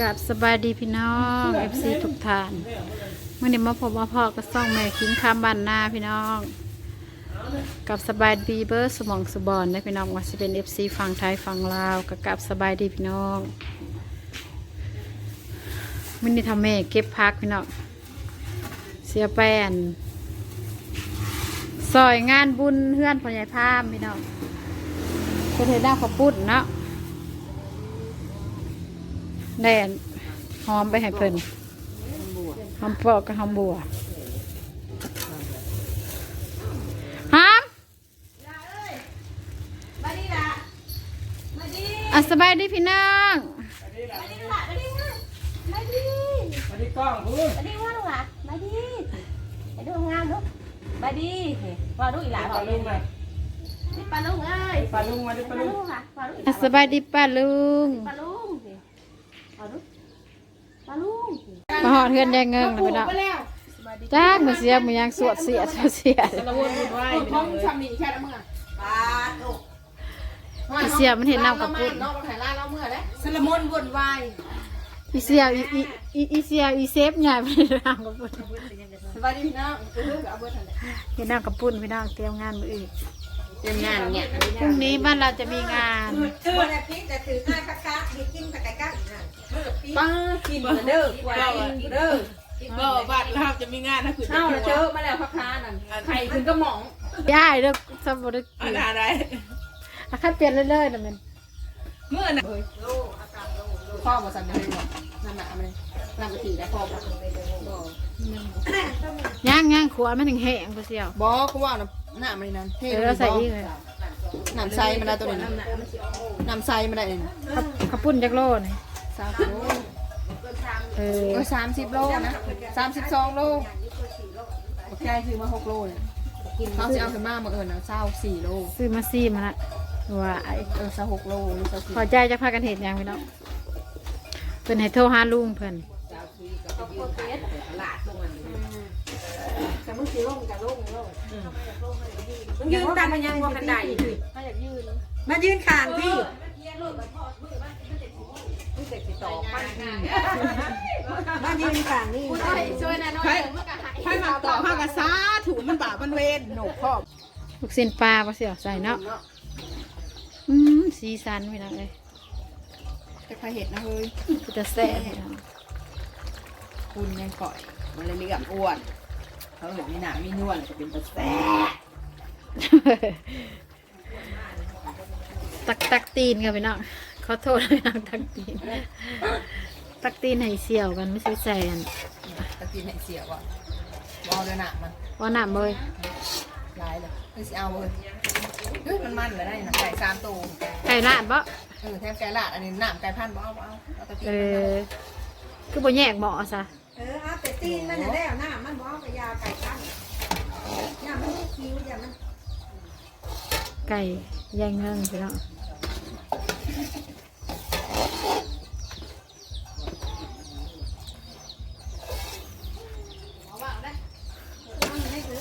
กับสบายดีพี่น้องเอฟซีทุกท่านเมื่อนี้มาพบมาพอก็ซ่องแม่คิงคามบ้านนาพี่น้อง กับสบายดีเบอร์สมองสบอนนะพี่น้องว่าจะเป็นเอฟซีฝั่งไทยฝั่งลาวกับกับสบายดีพี่น้องมื่อนี้ทำแม่เก็บพักพี่น้องเสียแป้นซอยงานบุญเพื่อนพ่อใหญ่พามพี่น้องประเทศดาขาวปุ้นเนาะ แดนหอมไปให้เพิ่นหอมปอกกับหอมบัวหอมมาดีละมาดีอะสบายดีพี่น้องมาดีมาดีละมาดีมาที่กล้องพูดมาดีว่าลูกหล่ะมาดีมาดูงามลูกมาดีว่าลูกอีหลาปบอลากลุงมานี่ปลาลุงเอ้ยปลาลุงมาดิปลาลุงลุงค่ะปลาลุงอะสบายดีป้าลุงปลาลุงสิป ลาลุงปลาลุงมาหอดเพื่อนได้เงินแล้วพี่น้องจ้ามือเสียมือยังสวดเสียสวดเสียละวนวุ่นวายห้องชามีแค่ละเมื่อปลาลูกพี่เสียมันเห็นน้ำกับปุ่นน้องเราถ่ายล่าเราเมื่อแล้วสละมนวุ่นวายพี่เสียอีอีอีอีเสียอีเซฟใหญ่ไปเห็นน้ำกับปุ่นสวัสดีพี่น้องเออเอาเบอร์ทันเลยเห็นน้ำกับปุ่นพี่น้องเตรียมงานมืออื่นเตรียมงานเนี่ยพรุ่งนี้บ้านเราจะมีงานวันอาทิตย์จะถือง่ายคักคักมีกินผักไก่ก้างอีกนะ ป้ากินเหมือนเด้อกว่ากินเด้อก็บ้านเราจะมีงานนะคือเอ้าแล้วเจอมาแล้วพักค้านั่นไข่ขึ้นก็หมองย่ายเด้อสมบูรณ์อันอะไรอาคัดเปลี่ยนเรื่อยๆนะมันเมื่อน่ะพ่อมาสั่งเลยบอกนั่นแหละมันนั่งไปถีได้พ่อบอกย่างย่างขวานมันถึงแห้งพี่เสียวบอกเขาว่าน้ำหน้ามันนั่นเดี๋ยวเราใส่อีกเลยน้ำใสมันได้ตัวนี้น้ำใสมันได้เองข้าวข้าวปุ้นจักโลนี่ สามสิบโลเออเออสามสิบโลนะสามสิบสองโลโอเคคือมาหกโลเนี่ยเขาจะเอาขึ้นมาเมื่อเอิญนะเศร้าสี่โลซื้อมาซีมาละว่าไอ้เออเศร้าหกโลหรือเศร้าสี่พอใจจะพากันเห็นยังพี่น้องเพิ่นให้โทรหาลุงเพิ่นแต่มึงสีโลงกับโลงโลงมึงยืนตามมันยังว่ากันได้มายืนข้างพี่ มายืนข้างนี่ช่วยหน่อยหน่อยให้มาต่อห้ากระซาถูมันบาปมันเวนหนกครอบลูกเส้นปลาบ่เสียวใส่เนาะอืมสีสันพี่น้องเอ้ยจะพาเห็ดนะเฮ้ยคือจะแซ่บคุณยังก่อยมันเลยเรียกอ้วนเขาเห็นมีหนามีนวลจะเป็นตะแซ่ตักตักตีนกันพี่น้อง ขอโทษพี่น้องตักตีน ตักตีนให้เสี่ยวกันไม่ใช่แซนตะกินให้เสียว่ะวอลเลยหนามันว่าหนามเลยลายเลยไม่สิเอาเลยเฮ้ยมันมันเลยได้นะไก่สามตัวไก่ลาดบ่เออแทมไก่ลาดอันนี้หนามไก่พันธุ์บ่เอาบ่เอาเอาตะกินเออคือบ่แยกบ่อซะเออเอาแต่ตีนมันน่ะแล้วหน้ามันบ่เอาไปยาไก่ตั้งหน้ามันคิ้วอย่ามันไก่ย่างเงิงพี่น้อง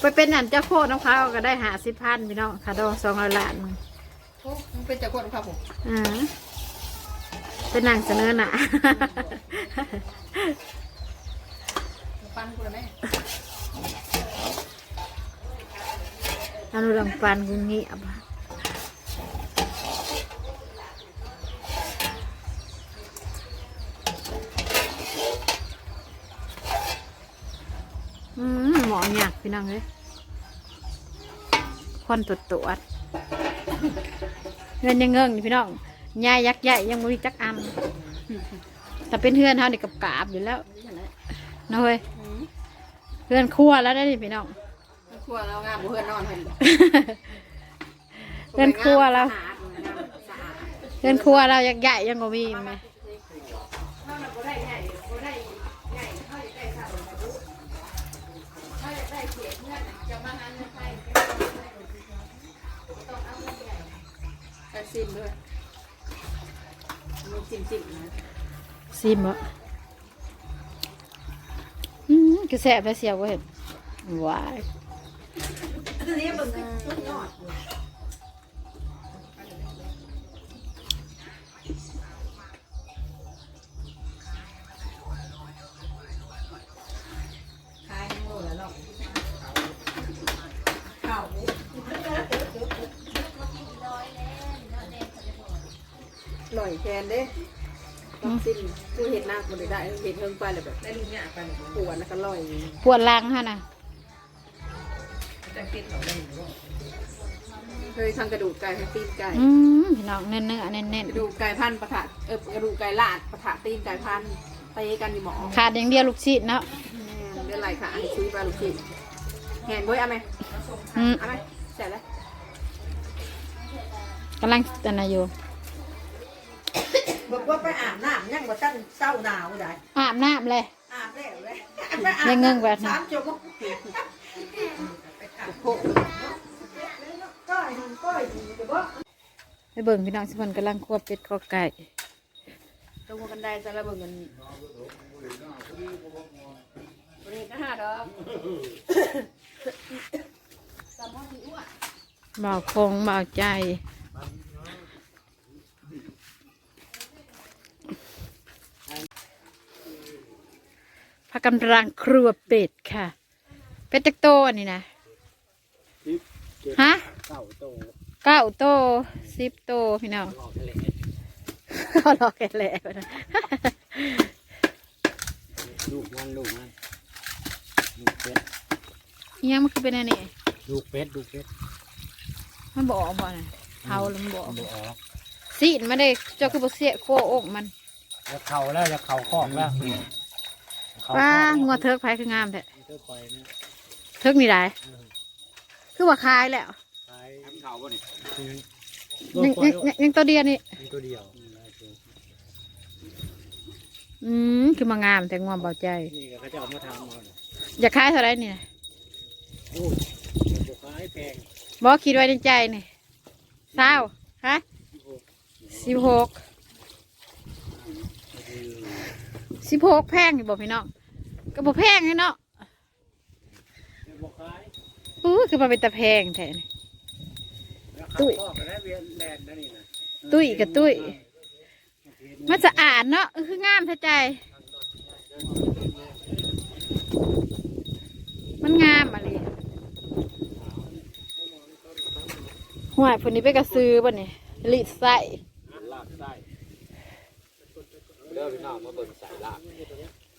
ไปเป็นอันเจ้าโคตรน้องเขาก็ได้หาสิบพันพี่น้องขาดองสองร้อยล้านโอ้มันเป็นจากคนครับผมอ่าเป็นนางเสนอหนาปั้นกูเลยแม่อนุรังปันกุเงียบอะอื มหมอหยักพี่น้องเลยคนตรวจตรวจเงินยังเงิงอยู่พี่น้องยายยักษ์ใหญ่ยังไม่มีจักอันแต่เป็นเพื่อนเขาเด็กกับกาบอยู่แล้วเนาะเว้ยเพื่อนครั่วแล้วได้ดิพี่น้องครัวเรางามบ่เพื่อนนอนเห็นบ่เพื่อนครัวเราเพื่อนครัวเรายักษ์ใหญ่ยังก็มีไหม ซิมด้วยมีจิ้มจิ้มนะซิมบ่อืมคือแสบแล้วเสียวเว้ยว้ายนี่เบิ่งสุดยอด อยแคนเด้ต้องสิ้นกูเห็ดหน้าคนได้เห็ดเทิงไปเลยแบบได้ลูกเนี่ยไปปวดแล้วก็ลอยปวดหลังฮะนะจะกินเอาได้หรือเคยทำกระดูกไก่ให้ตีนไก่อืมพี่น้องเนื้อเนื้อเน้นเน้นกระดูกไก่พันปะทะเออกระดูกไก่ลาดปะทะตีนไก่พันเตะกันอยู่หมอขาดอย่างเดียวลูกชิ้นเนาะเดือนไรค่ะอันนี้ชุยปลาลูกชิ้นแหนบ้ยเอาไหมอืมเอาไหมเสร็จแล้วกำลังอันนะอยู่ บอกว่าไปอาบน้ำยังบ่ตั้งเศร้าหนาวได้อาบน้ำเลย อาบแล้วเลยได้เงินแบบนั้น สามชั่วโมงโคกก้อยดูก้อยดูจะบอกไปเบิ่งพี่น้องสิเพิ่นกำลังควบเป็ดกอไก่ตรงกันได้จะระเบิดเงินวันนี้ก็ห้าดอกบ่าวคงบ่าวใจ กำลังครัวเป็ดค่ะ เป็ดจักโตอันนี้นะฮะเก้าโตเก้าโตสิบโตพี่น้องออกทะเลเขารอแกแล้วนะลูกมันลูกมันลูกเป็ดอิหยังมันคือเป็นอันนี้ลูกเป็ดลูกเป็ดมันบอกบ่นะเผาแล้วมันบอกดูออกสีนมาได้เจ้าคือบ่เสียโคอกมันจะเข่าแล้วจะเข่าคอกแล้วเข่า ว้าคอกงัวเทิกไผคืองามแท้เจ้าปล่อยนะเทิกนี่ได้คือว่าคายแล้วขายเข่าบ่นี่ยังยังยังยังตัวเดียวนี่มีตัวเดียวอืมคือมางามแต่งัวเบาใจนี่ก็เขาจะเอามาทำเอาเนี่ยอยากขายเท่าไหรนี่นะโอ้ยจะขายแพงบอกคิดไว้ในใจนี่เศร้าฮะสิบหก สิบหกแพงอยู่บอกพี่น้องก็บอกแพงเลยเนาะอู้คือมาเป็นตะแพงแทนตุ้ยคอกก็ได้เวียนแลนด์นั่นนี่นะตุ้ยกับตุ้ยมันจะอ่านเนาะคืองามแท้ใจ มันงามอะไรห่วยคนนี้ไปกระซื้อบ่เนี่ยลิดใส่ ด้อพี่น้องมาเบิ่งใส่ลาก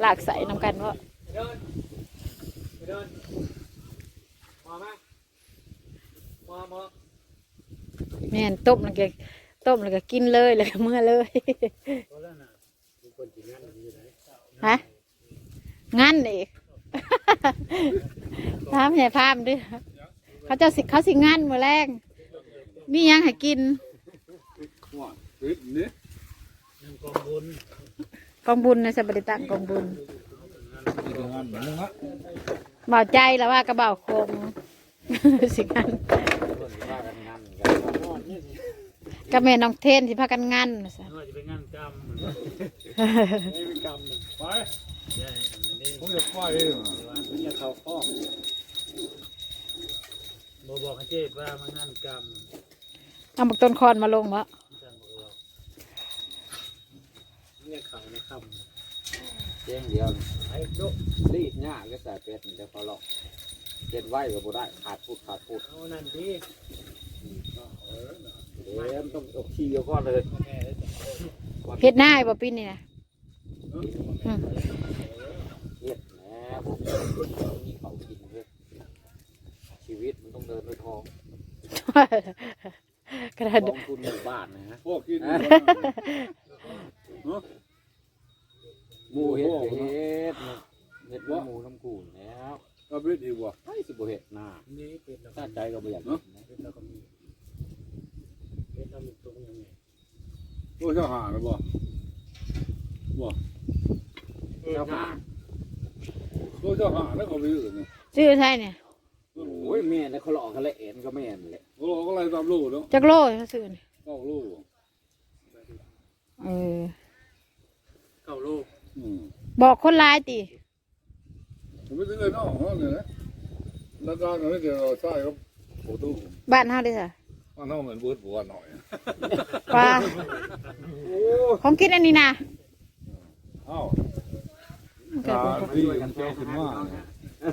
หลากใส่นำกันว่าเดินไปเดินมาไหมมามาแม่นต้มแล้วก็ต้มแล้วก็กินเลยแล้วก็เมื่อเลยเพราะแล้วนะมีคนจีนนั่นอยู่ไหนฮะงั้นอีกพามใหญ่พามด้วยเขาเจะสิเขาสิงั้นมือแรงมีหยังให้กินว่าปิดนี่ยังกองบุญ กองบุญนะสบริตังกองบุญเบาใจแล้วว่ากระเบาคงสิกันงานกันกับแม่น้องเทนสิพากันงันนว่าจะเป็นงานกรรมไม่เนี่ยเขาข้อบ่บอกให้เจ๊ว่ามันงานกรรมเอาบักต้นคอนมาลงวะ จังบอกว่า เนี่ยเขาในคำเจ๊งเดียวไอ้ดุรีดหญ้าก็ใส่เป็ดมันจะพอหรอกเป็ดไว้ก็บ่ได้ขาดพูดขาดพูดเอานั่นดิเอ็มต้องเอาขี้เอาก้อนเลยแม่ได้จับเฮ็ดหน้าให้บ่ปีนี่นะอืมเฮ็ดแหน่ผมมีเขากินเลยชีวิตมันต้องเดินด้วยท้องกระดาษท้องทุนหมู่บ้านนะฮะ พวกกิน หมูเฮ็ดก็เฮ็ดเฮ็ดว่าหมูน้ำกูนแล้ว ก็เป็นดีว่ะ ไอ้สิบ่เฮ็ดหน้า นี่เป็นแล้ว ถ้าใจ ก็บ่อยากเฮ็ดนะเป็นแล้วก็มีเป็นแล้วมีตรงยังไงโอ้ยเจ้าหาแล้วบ่บ่เจ้าหาโอ้ยเจ้าหาแล้วเขาไปอื่นเนี่ยชื่อใช่เนี่ยโอ้ยแม่แล้วเขาหลอกเขาละเอ็นก็แม่นแหละโอ้ก็ไล่ตามลูกเนาะจักโลเขาซื้อนี่เก้าลูกเออเก้าลูกอืมบอกคนร้ายติผมไม่ถึงเลยเนาะห้องเนี่ยนะแล้วการนั้นเดี๋ยวเราใช่ครับ โอ้ตู้บ้านเฮาเด้อค่ะมันเอาเหมือนเบิร์ดบัวหน่อย ปลาของกินอันนี้นะเอ้าตาดีมันเจ้าขึ้นมาเนี่ย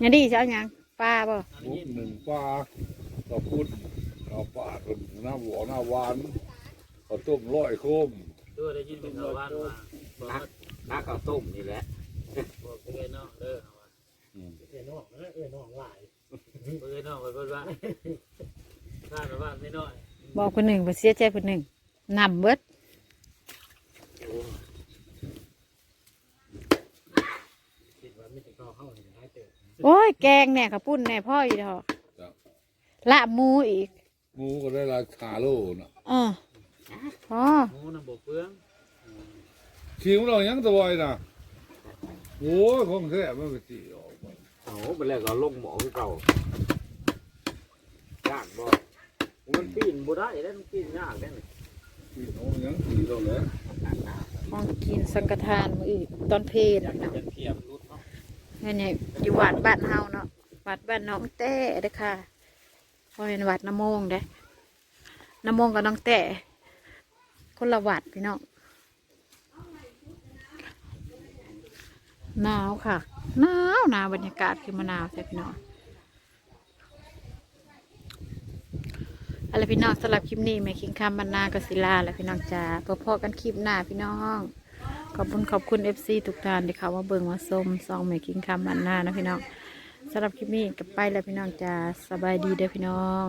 อย่าดีสิเอาหยังปลาบ่บุกหนึ่งปลาต่อพุดต่อปลาเป็นหน้าหัวหน้าหวานข้าวต้มร้อยโคมตตัวได้ยินเป็นชาวบ้านมาบอกนักนักข้าวต้มนี่แหละบอกเอ้ยน้องเด้อเอ้ยน้องเอ้ยน้องหลาย เอ้ยน้องไปเพิ่นว่าถ้าแบบว่าไม่น้อยบอกคนหนึ่งบ่เสียใจคนหนึ่งนำเบิดคิดว่าไม่จะเข้าเข้าในท้ายเตะโอ้ยแกงแหน่ข้าวปุ้นแหน่พ่ออีดอกละหมูอีกหมูก็ได้ราคาโลนะเออพอหมูน้ำบกเปลืองชิมเรายังตะบอยนะโอ้ยของแท้มันไปตีออก มาโอ้โหเป็นแล้วก็ลงหมอคือเก่าย่างบ่มันปีนบ่ได้แล้วมันปีนยากแน่นี่ตีเอายังตีเราแล้วของกินสังฆทานมื้ออีกตอนเพลนอยากเนาะจะเทียมรุดเนาะนี่เนี่ยอยู่วัดบ้านเฮาเนาะวัดบ้านน้องแต่เด้อค่ะพอเห็นวัดน้ำโมงเด้น้ำโมงกับน้องแต่คนละวัดพี่น้อง หนาวค่ะหนาวหนาวบรรยากาศคือมะนาวใช่พี่น้องอะไรพี่น้องสำหรับคลิปนี้แม่คิงคำบรรณากศิลาและพี่น้องจ้าพบพอกันคลิปหน้าพี่น้อง ขอบคุณขอบคุณเอฟซีทุกท่านที่เขามาเบิ่งมาชมซองแม่คิงคำบรรณานะพี่น้องสำหรับคลิปนี้กลับไปแล้วพี่น้องจ้าสบายดีเด้อพี่น้อง